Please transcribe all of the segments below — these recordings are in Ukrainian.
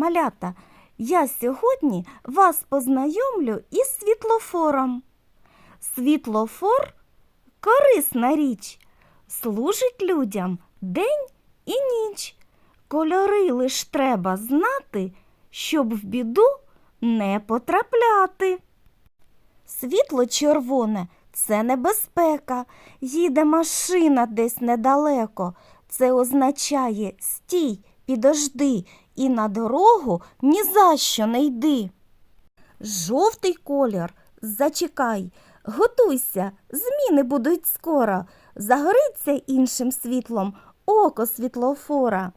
Малята, я сьогодні вас познайомлю із світлофором. Світлофор корисна річ, служить людям день і ніч. Кольори лиш треба знати, щоб в біду не потрапляти. Світло червоне це небезпека. Їде машина десь недалеко. Це означає стій, підожди і на дорогу ні за що не йди. Жовтий колір, зачекай, готуйся, зміни будуть скоро. Загориться іншим світлом око світлофора.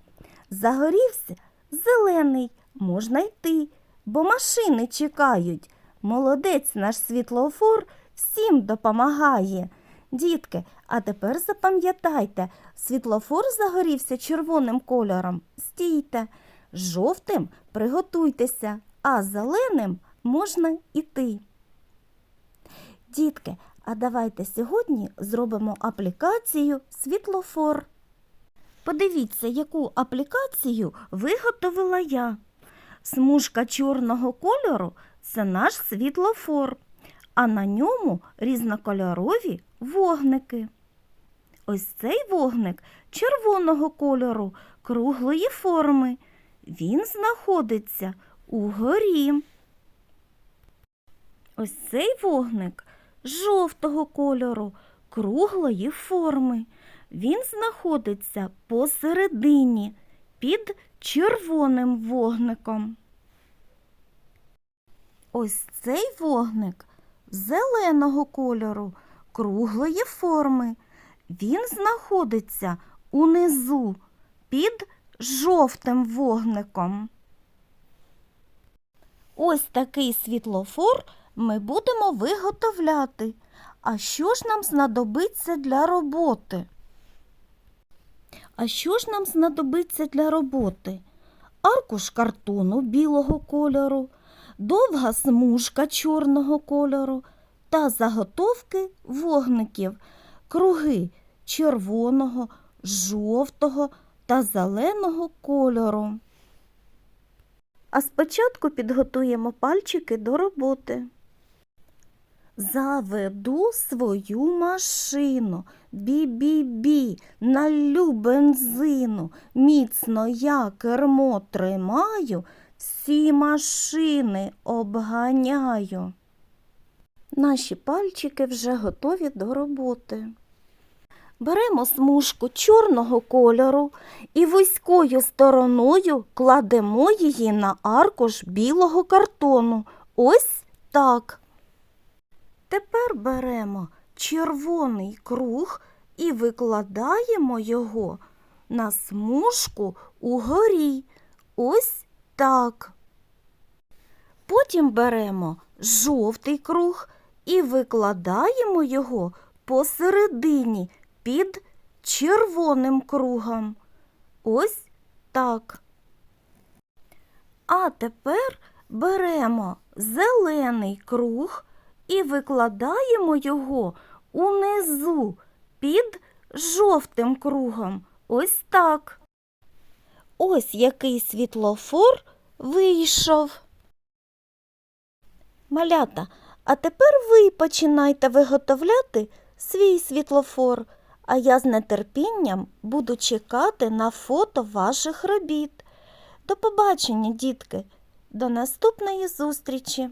Загорівся зелений, можна йти, бо машини чекають. Молодець наш світлофор всім допомагає. Дітки, а тепер запам'ятайте, світлофор загорівся червоним кольором. Стійте, жовтим приготуйтеся, а зеленим можна йти. Дітки, а давайте сьогодні зробимо аплікацію світлофор. Подивіться, яку аплікацію виготовила я. Смужка чорного кольору це наш світлофор, а на ньому різнокольорові вогники. Ось цей вогник червоного кольору, круглої форми. Він знаходиться угорі. Ось цей вогник жовтого кольору, круглої форми. Він знаходиться посередині під червоним вогником. Ось цей вогник зеленого кольору, круглої форми. Він знаходиться унизу під жовтим вогником. Ось такий світлофор ми будемо виготовляти. А що ж нам знадобиться для роботи? А що ж нам знадобиться для роботи? Аркуш картону білого кольору, довга смужка чорного кольору та заготовки вогників, круги червоного, жовтого та зеленого кольору. А спочатку підготуємо пальчики до роботи. Заведу свою машину, бі-бі-бі, налю бензину, міцно я кермо тримаю, всі машини обганяю. Наші пальчики вже готові до роботи. Беремо смужку чорного кольору і вузькою стороною кладемо її на аркуш білого картону. Ось так. Тепер беремо червоний круг і викладаємо його на смужку угорі. Ось так. Потім беремо жовтий круг і викладаємо його посередині під червоним кругом. Ось так. А тепер беремо зелений круг і викладаємо його унизу під жовтим кругом. Ось так. Ось який світлофор вийшов. Малята, а тепер ви починайте виготовляти свій світлофор, а я з нетерпінням буду чекати на фото ваших робіт. До побачення, дітки, до наступної зустрічі!